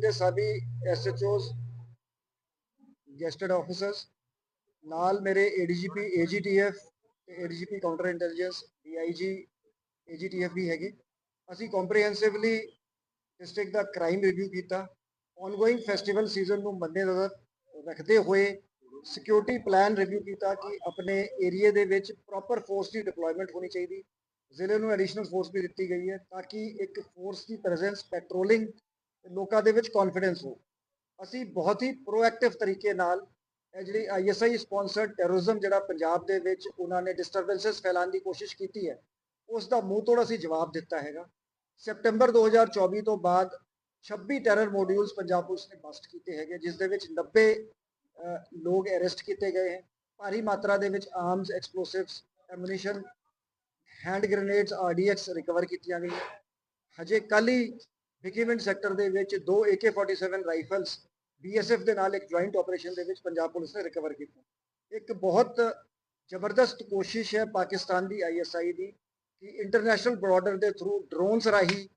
ਦੇ ਸਾਬੀ SHOs ਗੈਸਟਡ officers ਨਾਲ ਮੇਰੇ ਏਡੀਜੀਪੀ ਏਜੀਟੀਐਫ ਤੇ ADGP counter intelligence DIG AGTF ਵੀ ਹੈਗੇ। ਅਸੀਂ ਕੰਪਰੀਹੈਂਸਿਵਲੀ ਡਿਸਟ੍ਰਿਕਟ ਦਾ ਕ੍ਰਾਈਮ ਰਿਵਿਊ ਕੀਤਾ। ਆਨਗੋਇੰਗ ਫੈਸਟੀਵਲ ਸੀਜ਼ਨ ਨੂੰ ਮੱਦੇਨਜ਼ਰ ਰੱਖਦੇ ਹੋਏ ਸਿਕਿਉਰਿਟੀ ਪਲਾਨ ਰਿਵਿਊ ਕੀਤਾ ਕਿ ਆਪਣੇ ਏਰੀਆ ਦੇ ਵਿੱਚ ਪ੍ਰੋਪਰ ਫੋਰਸ ਦੀ ਡਿਪਲੋਇਮੈਂਟ ਹੋਣੀ ਚਾਹੀਦੀ। ਜ਼ਿਲ੍ਹੇ ਨੂੰ ਐਡੀਸ਼ਨਲ ਫੋਰਸ ਵੀ ਦਿੱਤੀ ਗਈ ਹੈ ਤਾਂ ਕਿ ਇੱਕ ਫੋਰਸ ਦੀ ਪ੍ਰੈਜ਼ੈਂਸ ਪੈਟਰੋਲਿੰਗ ਲੋਕਾਂ ਦੇ ਵਿੱਚ ਕੌਨਫੀਡੈਂਸ ਹੋ ਅਸੀਂ ਬਹੁਤ ਹੀ ਪ੍ਰੋਐਕਟਿਵ ਤਰੀਕੇ ਨਾਲ ਇਹ ਜਿਹੜੀ ਆਈਐਸਆਈ ਸਪਾਂਸਰਡ ਟੈਰੋਰਿਜ਼ਮ ਜਿਹੜਾ ਪੰਜਾਬ ਦੇ ਵਿੱਚ ਉਹਨਾਂ ਨੇ ਡਿਸਟਰਬੈਂਸਸ ਫੈਲਾਉਣ ਦੀ ਕੋਸ਼ਿਸ਼ ਕੀਤੀ ਹੈ, ਉਸ ਦਾ ਮੂੰਹ ਤੋੜ ਅਸੀਂ ਜਵਾਬ ਦਿੱਤਾ ਹੈਗਾ। ਸੈਪਟੈਂਬਰ 2024 ਤੋਂ ਬਾਅਦ 26 ਟੈਰਰ ਮੋਡਿਊਲਸ ਪੰਜਾਬ ਪੁਲਿਸ ਨੇ ਬਸਟ ਕੀਤੇ ਹੈਗੇ, ਜਿਸ ਦੇ ਵਿੱਚ 90 ਲੋਕ ਅਰੈਸਟ ਕੀਤੇ ਗਏ ਹੈ। ਭਾਰੀ ਮਾਤਰਾ ਦੇ ਵਿੱਚ arms explosives ammunition hand grenades RDX recover ਕੀਤੀਆਂ ਗਈਆਂ। ਹਜੇ ਕੱਲ ਹੀ ਵਿਕੀਵਿੰਡ ਸੈਕਟਰ ਦੇ ਵਿੱਚ ਦੋ AK47 ਰਾਈਫਲਸ ਬੀਐਸਐਫ ਦੇ ਨਾਲ ਇੱਕ ਜੁਆਇੰਟ ਆਪਰੇਸ਼ਨ ਦੇ ਵਿੱਚ ਪੰਜਾਬ ਪੁਲਿਸ ਨੇ ਰਿਕਵਰ ਕੀਤਾ। ਇੱਕ ਬਹੁਤ ਜ਼ਬਰਦਸਤ ਕੋਸ਼ਿਸ਼ ਹੈ ਪਾਕਿਸਤਾਨ ਦੀ ਆਈਐਸਆਈ ਦੀ ਕਿ ਇੰਟਰਨੈਸ਼ਨਲ ਬਾਰਡਰ ਦੇ ਥਰੂ ਡਰੋਨਸ ਰਾਹੀਂ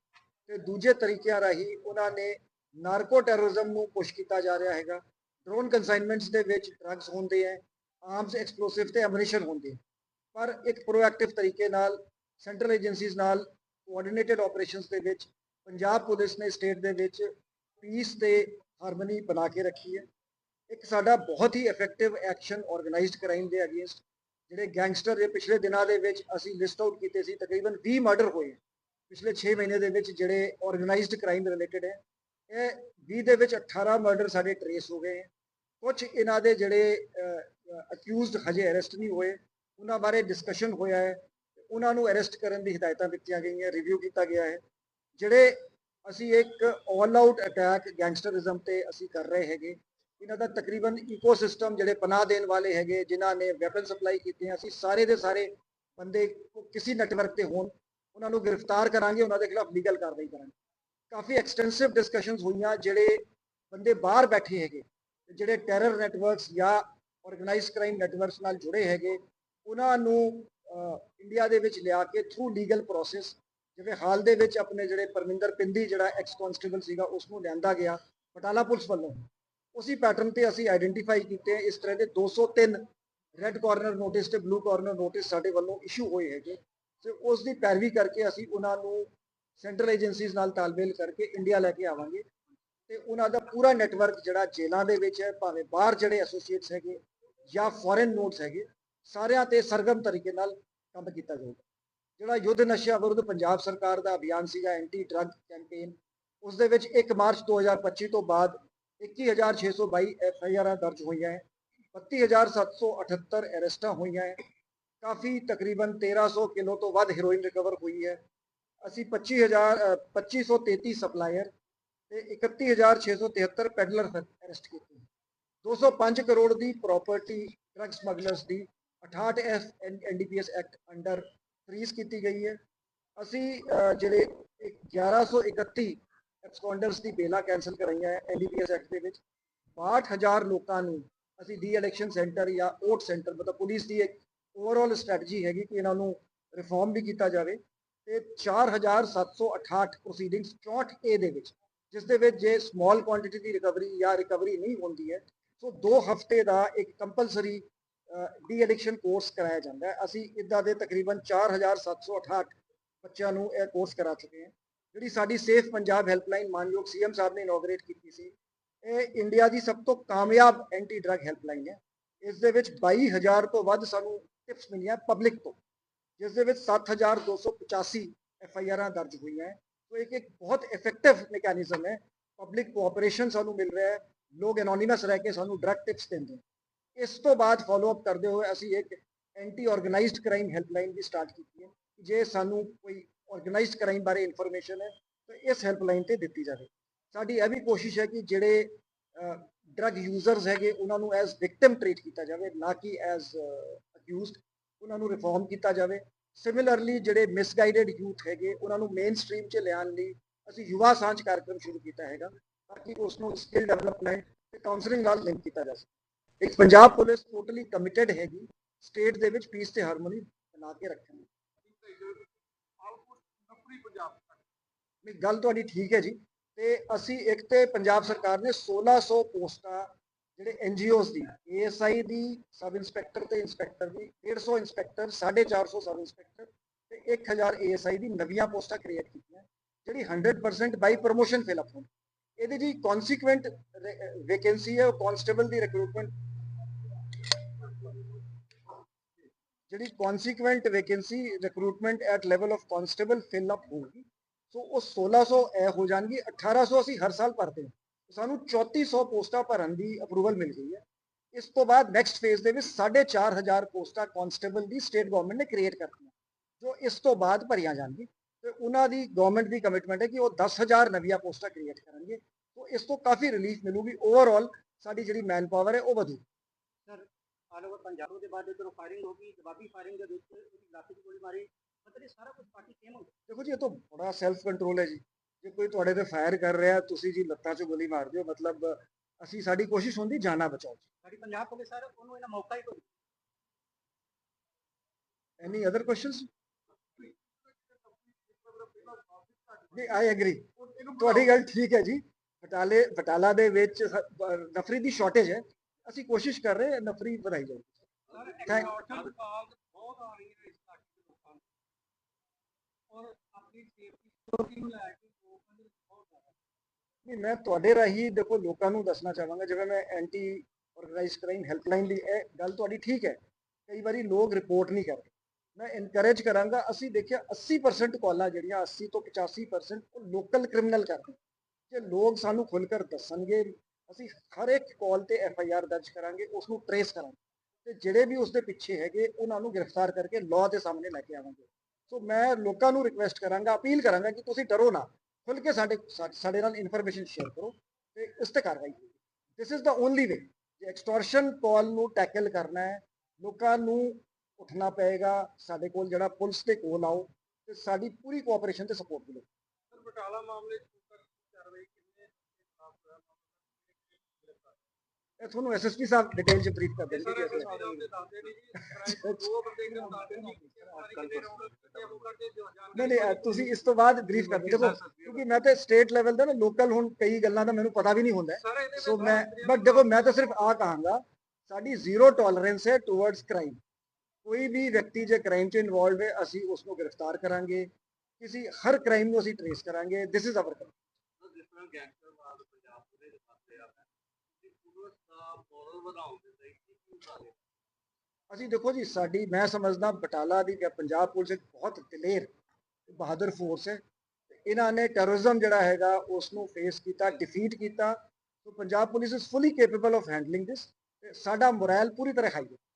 ਤੇ ਦੂਜੇ ਤਰੀਕਿਆਂ ਰਾਹੀਂ ਉਹਨਾਂ ਨੇ ਨਾਰਕੋ ਟੈਰਰਿਜ਼ਮ ਨੂੰ ਪੁਸ਼ ਕੀਤਾ ਜਾ ਰਿਹਾ ਹੈਗਾ। ਡਰੋਨ ਕਨਸਾਈਨਮੈਂਟਸ ਦੇ ਵਿੱਚ ਡਰੱਗਸ ਹੁੰਦੇ ਹੈ ਆਰਮਸ ਐਕਸਪਲੋਸਿਵ ਤੇ ਐਮਨੀਸ਼ਨ ਹੁੰਦੇ ਪਰ ਇੱਕ ਪ੍ਰੋਐਕਟਿਵ ਤਰੀਕੇ ਨਾਲ ਸੈਂਟਰਲ ਏਜੰਸੀਜ਼ ਨਾਲ ਕੋਆਰਡੀਨੇਟਡ ਆਪਰੇਸ਼ਨਸ ਦੇ ਵਿੱਚ ਪੰਜਾਬ ਪੁਲਿਸ ਨੇ ਸਟੇਟ ਦੇ ਵਿੱਚ ਪੀਸ ਤੇ ਹਾਰਮਨੀ ਬਣਾ ਕੇ ਰੱਖੀ ਹੈ। ਇੱਕ ਸਾਡਾ ਬਹੁਤ ਹੀ ਇਫੈਕਟਿਵ ਐਕਸ਼ਨ ਆਰਗੇਨਾਈਜ਼ਡ ਕ੍ਰਾਈਮ ਦੇ ਅਗੇਂਸਟ ਜਿਹੜੇ ਗੈਂਗਸਟਰ ਇਹ ਪਿਛਲੇ ਦਿਨਾਂ ਦੇ ਵਿੱਚ ਅਸੀਂ ਲਿਸਟ ਆਊਟ ਕੀਤੇ ਸੀ, ਤਕਰੀਬਨ 20 ਮਰਡਰ ਹੋਏ ਪਿਛਲੇ 6 ਮਹੀਨੇ ਦੇ ਵਿੱਚ ਜਿਹੜੇ ਆਰਗੇਨਾਈਜ਼ਡ ਕ੍ਰਾਈਮ ਰਿਲੇਟਡ ਹੈ, ਇਹ 20 ਦੇ ਵਿੱਚ 18 ਮਰਡਰ ਸਾਡੇ ਟਰੇਸ ਹੋ ਗਏ ਹੈ। ਕੁਝ ਇਹਨਾਂ ਦੇ ਜਿਹੜੇ ਅਕਿਊਜ਼ਡ ਹਜੇ ਅਰੈਸਟ ਨਹੀਂ ਹੋਏ, ਉਹਨਾਂ ਬਾਰੇ ਡਿਸਕਸ਼ਨ ਹੋਇਆ ਹੈ। ਉਹਨਾਂ ਨੂੰ ਅਰੈਸਟ ਕਰਨ ਦੀ ਹਦਾਇਤਾਂ ਦਿੱਤੀਆਂ ਗਈਆਂ ਰਿਵਿਊ ਕੀਤਾ ਗਿਆ ਹੈ। ਜਿਹੜੇ ਅਸੀਂ ਇੱਕ ਆਲ ਆਊਟ ਅਟੈਕ ਗੈਂਗਸਟਰਿਜ਼ਮ ਤੇ ਅਸੀਂ ਕਰ ਰਹੇ ਹੈਗੇ, ਇਹਨਾਂ ਦਾ ਤਕਰੀਬਨ ਇਕੋਸਿਸਟਮ ਜਿਹੜੇ ਪਨਾਹ ਦੇਣ ਵਾਲੇ ਹੈਗੇ, ਜਿਨ੍ਹਾਂ ਨੇ ਵੈਪਨ ਸਪਲਾਈ ਕੀਤੇ ਅਸੀਂ ਸਾਰੇ ਦੇ ਸਾਰੇ ਬੰਦੇ ਕਿਸੇ ਨੈਟਵਰਕ ਤੇ ਹੋਣ, ਉਹਨਾਂ ਨੂੰ ਗ੍ਰਿਫਤਾਰ ਕਰਾਂਗੇ, ਉਹਨਾਂ ਦੇ ਖਿਲਾਫ ਲੀਗਲ ਕਾਰਵਾਈ ਕਰਾਂਗੇ। ਕਾਫੀ ਐਕਸਟੈਂਸਿਵ ਡਿਸਕਸ਼ਨਸ ਹੋਈਆਂ ਜਿਹੜੇ ਬੰਦੇ ਬਾਹਰ ਬੈਠੇ ਹੈਗੇ, ਜਿਹੜੇ ਟੈਰਰ ਨੈਟਵਰਕਸ ਜਾਂ ਆਰਗੇਨਾਈਜ਼ਡ ਕ੍ਰਾਈਮ ਨੈਟਵਰਕਸ ਨਾਲ ਜੁੜੇ ਹੈਗੇ, ਉਹਨਾਂ ਨੂੰ ਇੰਡੀਆ ਦੇ ਵਿੱਚ ਲਿਆ ਕੇ ਥਰੂ ਲੀਗਲ ਪ੍ਰੋਸੈਸ ਜਿਵੇਂ ਹਾਲ ਦੇ ਵਿੱਚ ਆਪਣੇ ਜਿਹੜੇ ਪਰਮਿੰਦਰ ਪਿੰਦੀ ਜਿਹੜਾ ਐਕਸ ਕਨਸਟੇਬਲ ਸੀਗਾ ਉਸ ਨੂੰ ਲਿਆਂਦਾ ਗਿਆ ਬਟਾਲਾ ਪੁਲਿਸ ਵੱਲੋਂ। ਉਸੇ ਪੈਟਰਨ ਤੇ ਅਸੀਂ ਆਈਡੈਂਟੀਫਾਈ ਕੀਤੇ, ਇਸ ਤਰ੍ਹਾਂ ਦੇ 203 ਰੈੱਡ ਕਾਰਨਰ ਨੋਟਿਸ ਤੇ ਬਲੂ ਕਾਰਨਰ ਨੋਟਿਸ ਸਾਡੇ ਵੱਲੋਂ ਇਸ਼ੂ ਹੋਏ ਹੈਗੇ। ਤੇ ਉਸ ਦੀ ਪੈਰਵੀ ਕਰਕੇ ਅਸੀਂ ਉਹਨਾਂ ਨੂੰ ਸੈਂਟਰਲ ਏਜੰਸੀਜ਼ ਨਾਲ ਤਾਲਮੇਲ ਕਰਕੇ ਇੰਡੀਆ ਲੈ ਕੇ ਆਵਾਂਗੇ। ਤੇ ਉਹਨਾਂ ਦਾ ਪੂਰਾ ਨੈਟਵਰਕ ਜਿਹੜਾ ਜੇਲ੍ਹਾਂ ਦੇ ਵਿੱਚ ਹੈ, ਭਾਵੇਂ ਬਾਹਰ ਜਿਹੜੇ ਐਸੋਸੀਏਟਸ ਹੈਗੇ ਜਾਂ ਫੋਰਨ ਨੋਟਸ ਹੈਗੇ, ਸਾਰਿਆਂ ਤੇ ਸਰਗਰਮ ਤਰੀਕੇ ਨਾਲ ਕੰਮ ਕੀਤਾ ਜਾਊਗਾ। ਜਿਹੜਾ ਯੁੱਧ ਨਸ਼ਿਆਂ ਵਿਰੁੱਧ ਪੰਜਾਬ ਸਰਕਾਰ ਦਾ ਅਭਿਆਨ ਸੀਗਾ ਐਂਟੀ ਡਰੱਗ ਕੈਂਪੇਨ ਉਸ ਦੇ ਵਿੱਚ 1 ਮਾਰਚ 2025 ਤੋਂ ਬਾਅਦ 21622 ਐਫ ਆਈ ਆਰਾਂ ਦਰਜ ਹੋਈਆਂ ਹੈ 32778 ਅਰੈਸਟਾਂ ਹੋਈਆਂ ਹੈ ਕਾਫੀ ਤਕਰੀਬਨ 1300 ਕਿਲੋ ਤੋਂ ਵੱਧ ਹੈਰੋਇਨ ਰਿਕਵਰ ਹੋਈ ਹੈ। ਅਸੀਂ 25000 ਅ, 2533 ਸਪਲਾਇਰ ਤੇ 31673 ਪੈਡਲਰ ਅਰੈਸਟ ਕੀਤੇ 205 ਕਰੋੜ ਦੀ ਪ੍ਰਾਪਰਟੀ ਡਰੱਗ ਸਮਗਲਰਸ ਦੀ 68 F NDPS act under freeze ਕੀਤੀ ਗਈ ਹੈ। ਅਸੀਂ ਅ, ਜਿਹੜੇ ਇੱਕ 1131 ਐਬਸਕੌਂਡਰਸ ਦੀ ਬੇਲਾ ਕੈਨਸਲ ਕਰਾਈਆਂ ਹੈ ਐਨਡੀਪੀਐਸ ਐਕਟ ਦੇ ਵਿੱਚ। 62000 ਲੋਕਾਂ ਨੂੰ ਅਸੀਂ ਡੀ ਐਡਿਕਸ਼ਨ ਸੈਂਟਰ ਜਾਂ ਓਟ ਸੈਂਟਰ ਮਤਲਬ ਪੁਲਿਸ ਦੀ ਇੱਕ ਓਵਰਆਲ ਸਟ੍ਰੈਟਜੀ ਹੈਗੀ ਕਿ ਇਹਨਾਂ ਨੂੰ ਰਿਫਾਰਮ ਵੀ ਕੀਤਾ ਜਾਵੇ। ਤੇ 4768 ਪ੍ਰੋਸੀਡਿੰਗਸ 64 ਏ ਦੇ ਵਿੱਚ ਜਿਸ ਦੇ ਵਿੱਚ ਜੇ ਸਮਾਲ ਕੁਆਂਟੀਟੀ ਦੀ ਰਿਕਵਰੀ ਜਾਂ ਰਿਕਵਰੀ ਨਹੀਂ ਹੁੰਦੀ ਹੈ ਸੋ 2 ਹਫ਼ਤੇ ਦਾ ਇੱਕ ਕੰਪਲਸਰੀ ਡੀ ਐਡਿਕਸ਼ਨ ਕੋਰਸ ਕਰਾਇਆ ਜਾਂਦਾ ਹੈ। ਅਸੀਂ ਇਦਾਂ ਦੇ ਤਕਰੀਬਨ 4768 ਬੱਚਿਆਂ ਨੂੰ ਇਹ ਕੋਰਸ ਕਰਾ ਚੁੱਕੇ ਹਾਂ। ਜਿਹੜੀ ਸਾਡੀ ਸੇਫ ਪੰਜਾਬ ਹੈਲਪਲਾਈਨ ਮਾਨਯੋਗ ਸੀਐਮ ਸਾਹਿਬ ਨੇ ਇਨੋਗਰੇਟ ਕੀਤੀ ਸੀ, ਇਹ ਇੰਡੀਆ ਦੀ ਸਭ ਤੋਂ ਕਾਮਯਾਬ ਐਂਟੀ ਡਰੱਗ ਹੈਲਪਲਾਈਨ ਹੈ। ਇਸ ਦੇ ਵਿੱਚ 22000 ਤੋਂ ਵੱਧ ਸਾਨੂੰ ਟਿਪਸ ਮਿਲੀਆਂ ਪਬਲਿਕ ਤੋਂ, ਜਿਸ ਦੇ ਵਿੱਚ 7285 ਐਫ ਆਈ ਆਰਾਂ ਦਰਜ ਹੋਈਆਂ ਹੈ। ਸੋ ਇੱਕ ਇੱਕ ਬਹੁਤ ਇਫੈਕਟਿਵ ਮੈਕੈਨਿਜ਼ਮ ਹੈ। ਪਬਲਿਕ ਕੋਆਪਰੇਸ਼ਨ ਸਾਨੂੰ ਮਿਲ ਰਿਹਾ ਹੈ। ਲੋਕ ਐਨੋਨਿਮਸ ਰਹਿ ਕੇ ਸਾਨੂੰ ਡਰੱਗ ਟਿਪਸ ਦਿੰਦੇ ਇਸ ਤੋਂ ਬਾਅਦ ਫਾਲੋ ਅਪ ਕਰਦੇ ਹੋਏ ਅਸੀਂ ਇੱਕ ਐਂਟੀ ਆਰਗੇਨਾਈਜ਼ਡ ਕ੍ਰਾਈਮ ਹੈਲਪਲਾਈਨ ਵੀ ਸਟਾਰਟ ਕੀਤੀ ਹੈ ਜੇ ਸਾਨੂੰ ਕੋਈ ਆਰਗੇਨਾਈਜ਼ਡ ਕ੍ਰਾਈਮ ਬਾਰੇ ਇਨਫੋਰਮੇਸ਼ਨ ਹੈ, ਤਾਂ ਇਸ ਹੈਲਪਲਾਈਨ ਤੇ ਦਿੱਤੀ ਜਾਵੇ। ਸਾਡੀ ਇਹ ਵੀ ਕੋਸ਼ਿਸ਼ ਹੈ ਕਿ ਜਿਹੜੇ ਡਰੱਗ ਯੂਜ਼ਰਸ ਹੈਗੇ, ਉਹਨਾਂ ਨੂੰ ਐਜ਼ ਵਿਕਟਿਮ ਟ੍ਰੀਟ ਕੀਤਾ ਜਾਵੇ, ਨਾ ਕਿ ਐਜ਼ ਅਕਿਊਜ਼ਡ ਉਹਨਾਂ ਨੂੰ ਰਿਫਾਰਮ ਕੀਤਾ ਜਾਵੇ। ਸਿਮਿਲਰਲੀ ਜਿਹੜੇ ਮਿਸਗਾਈਡਡ ਯੂਥ ਹੈਗੇ, ਉਹਨਾਂ ਨੂੰ ਮੇਨ ਸਟ੍ਰੀਮ 'ਚ ਲਿਆਉਣ ਲਈ ਅਸੀਂ ਯੁਵਾ ਸਾਂਝ ਕਾਰਜਕ੍ਰਮ ਸ਼ੁਰੂ ਕੀਤਾ ਹੈਗਾ, ਤਾਂ ਕਿ ਉਸ ਨੂੰ ਸਕਿੱਲ ਡਿਵੈਲਪਮੈਂਟ ਤੇ ਕਾਉਂਸਲਿੰਗ ਨਾਲ ਲਿੰਕ ਕੀਤਾ ਜਾ ਸਕੇ। ਇੱਕ ਪੰਜਾਬ ਪੁਲਿਸ ਟੋਟਲੀ ਕਮਿਟਡ ਹੈਗੀ ਸਟੇਟ ਦੇ ਵਿੱਚ ਪੀਸ ਤੇ ਹਾਰਮੋਨੀ ਬਣਾ ਕੇ ਰੱਖਣ ਲਈ। ਗੱਲ ਤੁਹਾਡੀ ਠੀਕ ਹੈ ਜੀ। ਤੇ ਅਸੀਂ ਇੱਕ ਤੇ ਪੰਜਾਬ ਸਰਕਾਰ ਨੇ 1600 ਪੋਸਟਾਂ ਜਿਹੜੇ ਐਨਜੀਓਜ਼ ਦੀ ਏਐਸਆਈ ਦੀ, ਸਬ ਇੰਸਪੈਕਟਰ ਤੇ ਇੰਸਪੈਕਟਰ ਦੀ 150 ਇੰਸਪੈਕਟਰ 450 ਸਬ ਇੰਸਪੈਕਟਰ ਤੇ 1000 ਏਐਸਆਈ ਦੀ ਨਵੀਆਂ ਪੋਸਟਾਂ ਕ੍ਰੀਏਟ ਕੀਤੀਆਂ, ਜਿਹੜੀ 100% ਬਾਈ ਪ੍ਰੋਮੋਸ਼ਨ ਫਿਲ ਅਪ ਹੋਣ। ਇਹਦੇ ਜੀ ਕਨਸੀਕੁਐਂਟ ਵੈਕੈਂਸੀ ਹੈ, ਉਹ ਕਨਸਟੇਬਲ ਦੀ ਰਿਕਰੂਟਮੈਂਟ ਜਿਹੜੀ consequent vacancy recruitment at level of constable fill up ਹੋਊਗੀ, ਸੋ ਉਹ 1600 ਐ ਹੋ ਜਾਣਗੀ 1800 ਅਸੀਂ ਹਰ ਸਾਲ ਭਰਦੇ ਹਾਂ। ਸਾਨੂੰ 3400 ਪੋਸਟਾਂ ਭਰਨ ਦੀ ਅਪਰੂਵਲ ਮਿਲ ਗਈ ਹੈ। ਇਸ ਤੋਂ ਬਾਅਦ ਨੈਕਸਟ ਫੇਜ਼ ਦੇ ਵਿੱਚ 4500 ਪੋਸਟਾਂ ਕਨਸਟੇਬਲ ਦੀ ਸਟੇਟ ਗਵਰਨਮੈਂਟ ਨੇ ਕ੍ਰੀਏਟ ਕਰਤੀਆਂ, ਜੋ ਇਸ ਤੋਂ ਬਾਅਦ ਭਰੀਆਂ ਜਾਣਗੀਆਂ। ਉਹਨਾਂ ਦੀ ਗਵਰਨਮੈਂਟ ਦੀ ਕਮਿਟਮੈਂਟ ਹੈ ਕਿ ਉਹ 10000 ਨਵੀਆਂ ਪੋਸਟਾਂ ਕ੍ਰੀਏਟ ਕਰਨਗੇ ਸੋ ਇਸ ਤੋਂ ਕਾਫੀ ਰਿਲੀਫ ਮਿਲੂਗੀ। ਓਵਰਆਲ ਸਾਡੀ ਜਿਹੜੀ ਮੈਨ ਪਾਵਰ ਹੈ ਉਹ ਵਧੂ। ਆਲ ਓਵਰ ਪੰਜਾਬ ਦੇ ਬਾਅਦ ਜਦੋਂ ਫਾਇਰਿੰਗ ਹੋ ਗਈ ਜਵਾਬੀ ਫਾਇਰਿੰਗ ਦੇ ਵਿੱਚ ਲਾਠੀ ਦੀ ਗੋਲੀ ਮਾਰੀ। ਮਤਲਬ ਇਹ ਸਾਰਾ ਕੁਝ ਪਾਰਟੀ ਸੇਮ ਹੁੰਦਾ। ਦੇਖੋ ਜੀ ਇਹ ਤਾਂ ਬੜਾ ਸੈਲਫ ਕੰਟਰੋਲ ਹੈ ਜੀ। ਜੇ ਕੋਈ ਤੁਹਾਡੇ ਤੇ ਫਾਇਰ ਕਰ ਰਿਹਾ ਤੁਸੀਂ ਜੀ ਲੱਤਾਂ 'ਚ ਗੋਲੀ ਮਾਰ ਦਿਓ ਮਤਲਬ ਅਸੀਂ ਸਾਡੀ ਕੋਸ਼ਿਸ਼ ਹੁੰਦੀ ਜਾਨਾਂ ਬਚਾਓ ਸਾਡੀ ਪੰਜਾਬ ਪੁਲਿਸ ਸਰ ਉਹਨੂੰ ਇਹਨਾਂ ਮੌਕਾ ਹੀ ਕੋਈ ਐਨੀ ਅਦਰ ਕੁਐਸਚਨਸ ਜੀ ਆਈ ਐਗਰੀ ਤੁਹਾਡੀ ਗੱਲ ਠੀਕ ਹੈ ਜੀ। ਬਟਾਲੇ ਬਟਾਲਾ ਦੇ ਵਿੱਚ ਨਫਰੀ ਦੀ ਸ਼ਾਰਟੇਜ ਹੈ। ਅਸੀਂ ਕੋਸ਼ਿਸ਼ ਕਰ ਰਹੇ ਹਾਂ ਨਫਰੀ ਵਧਾਈ ਜਾਊਗੀ ਸਰ Thank- ਐਕਸਟੋਰਸ਼ਨ ਕਾਲ ਬਹੁਤ ਆ ਰਹੀ ਹੈ ਇਸ ਇਲਾਕੇ ਦੇ ਲੋਕਾਂ ਨੂੰ। ਔਰ ਆਪਣੀ ਸੇਫਟੀ ਸਿਕਿਉਰਿਟੀ ਨੂੰ ਲੈ ਕੇ ਲੋਕਾਂ ਦੇ ਵਿੱਚ ਬਹੁਤ ਜ਼ਿਆਦਾ। ਨਹੀਂ ਮੈਂ ਤੁਹਾਡੇ ਰਾਹੀਂ ਦੇਖੋ ਲੋਕਾਂ ਨੂੰ ਦੱਸਣਾ ਚਾਹਾਂਗਾ। ਜਿਵੇਂ ਮੈਂ ਐਂਟੀ ਆਰਗੇਨਾਈਜ਼ਡ ਕ੍ਰਾਈਮ ਹੈਲਪਲਾਈਨ ਦੀ ਇਹ ਗੱਲ ਤੁਹਾਡੀ ਠੀਕ ਹੈ। ਕਈ ਵਾਰੀ ਲੋਕ ਰਿਪੋਰਟ ਨਹੀਂ ਕਰਦੇ। ਮੈਂ ਇਨਕਰੇਜ ਕਰਾਂਗਾ, ਅਸੀਂ ਦੇਖਿਆ 80% ਕਾਲਾਂ ਜਿਹੜੀਆਂ 80 ਤੋਂ 85% ਉਹ ਲੋਕਲ ਕ੍ਰਿਮੀਨਲ ਕਰਦੇ ਜੇ ਲੋਕ ਸਾਨੂੰ ਖੁੱਲ ਕਰ ਦੱਸਣਗੇ, ਅਸੀਂ ਹਰ ਇੱਕ ਕਾਲ ਤੇ ਐਫ ਆਈ ਆਰ ਦਰਜ ਕਰਾਂਗੇ ਉਸ ਨੂੰ ਟਰੇਸ ਕਰਾਂਗੇ। ਤੇ ਜਿਹੜੇ ਵੀ ਉਸ ਦੇ ਪਿੱਛੇ ਹੈਗੇ, ਉਹਨਾਂ ਨੂੰ ਗ੍ਰਿਫਤਾਰ ਕਰਕੇ ਲਾਅ ਦੇ ਸਾਹਮਣੇ ਲੈ ਕੇ ਆਵਾਂਗੇ। ਸੋ ਮੈਂ ਲੋਕਾਂ ਨੂੰ ਰਿਕੁਐਸਟ ਕਰਾਂਗਾ, ਅਪੀਲ ਕਰਾਂਗਾ ਕਿ ਤੁਸੀਂ ਡਰੋ ਨਾ, ਖੁੱਲ੍ਹ ਕੇ ਸਾਡੇ ਸਾਡੇ ਨਾਲ ਇਨਫੋਰਮੇਸ਼ਨ ਸ਼ੇਅਰ ਕਰੋ ਤੇ ਇਸ ਤੇ ਕਾਰਵਾਈ ਕਰੋ this is the only way ਜੇ ਐਕਸਟੋਰਸ਼ਨ ਕਾਲ ਨੂੰ ਟੈਕਲ ਕਰਨਾ ਹੈ, ਲੋਕਾਂ ਨੂੰ ਉੱਠਣਾ ਪਏਗਾ ਸਾਡੇ ਕੋਲ ਜਿਹੜਾ ਪੁਲਿਸ ਦੇ ਕੋਲ ਆਓ ਤੇ ਸਾਡੀ ਪੂਰੀ ਕੋਆਪਰੇਸ਼ਨ ਤੇ ਸਪੋਰਟ ਮਿਲੇ ਸਰ ਬਟਾਲਾ ਮਾਮਲੇ ਚ ਕਾਰਵਾਈ ਕਿੰਨੇ ਖਿਲਾਫ ਹੋਇਆ? ਇਹ ਤੁਹਾਨੂੰ ਐਸਐਸਪੀ ਸਾਹਿਬ ਡਿਟੇਲ ਚ ਬਰੀਫ ਕਰ ਦੇਣਗੇ ਸਰ ਕਿ ਇਹ ਅਸੀਂ- ਸਾਹਿਬ ਦੇ ਦੱਸਦੇ ਨੇ ਜੀ। ਦੋ ਬੰਦੇ ਗ੍ਰਿਫਤਾਰ ਨੇ ਕਿੰਨੇ ਰਾਉਂਡ ਕਿੰਨੇ ਉਹ ਕਰਦੇ ਨਹੀਂ ਨਹੀਂ ਤੁਸੀਂ ਇਸ ਤੋਂ ਬਾਅਦ ਬਰੀਫ ਕਰ ਦਿਓ। ਕਿਉਂਕਿ ਮੈਂ ਤੇ ਸਟੇਟ ਲੈਵਲ ਦਾ ਨਾ ਲੋਕਲ ਹੁਣ ਕਈ ਗੱਲਾਂ ਦਾ ਮੈਨੂੰ ਪਤਾ ਵੀ ਨਹੀਂ ਹੁੰਦਾ। ਸੋ ਮੈਂ ਬਟ ਦੇਖੋ ਮੈਂ ਤਾਂ ਸਿਰਫ ਆ ਕਹਾਂਗਾ ਸਾਡੀ ਜ਼ੀਰੋ ਟੋਲਰੈਂਸ ਹੈ ਟੁਵਰਡਸ ਕ੍ਰਾਈਮ ਕੋਈ ਵੀ ਵਿਅਕਤੀ ਜੇ ਕ੍ਰਾਈਮ 'ਚ ਇਨਵੋਲਵ ਹੈ ਅਸੀਂ ਉਸ ਨੂੰ ਗ੍ਰਿਫਤਾਰ ਕਰਾਂਗੇ। ਕਿਸੇ ਹਰ ਕ੍ਰਾਈਮ ਨੂੰ ਅਸੀਂ ਟ੍ਰੇਸ ਕਰਾਂਗੇ। ਦਿਸ ਇਜ਼ ਆਵਰ ਜਿਸ ਤਰ੍ਹਾਂ ਗੈਂਗਸਟਰਵਾਦ ਪੰਜਾਬ ਪੁਲਿਸ ਦੇ ਪਾਸੇ ਆ ਹੈ ਕਿ ਪੁਲਿਸ ਦਾ ਮੋਰਲ ਵਧਾਉਣ ਦੇ ਲਈ ਕੀ ਕੀ ਉਪਰਾਲੇ ਅਸੀਂ ਦੇਖੋ ਜੀ ਸਾਡੀ ਮੈਂ ਸਮਝਦਾ ਬਟਾਲਾ ਦੀ ਜਾਂ ਪੰਜਾਬ ਪੁਲਿਸ ਇੱਕ ਬਹੁਤ ਦਲੇਰ ਬਹਾਦਰ ਫੋਰਸ ਹੈ। ਇਹਨਾਂ ਨੇ ਟੈਰਰਿਜ਼ਮ ਜਿਹੜਾ ਹੈਗਾ ਉਸ ਨੂੰ ਫੇਸ ਕੀਤਾ ਡਿਫੀਟ ਕੀਤਾ। So Punjab police is fully capable of handling this ਸਾਡਾ ਮੋਰਲ ਪੂਰੀ ਤਰ੍ਹਾਂ ਹਾਈ ਹੈ।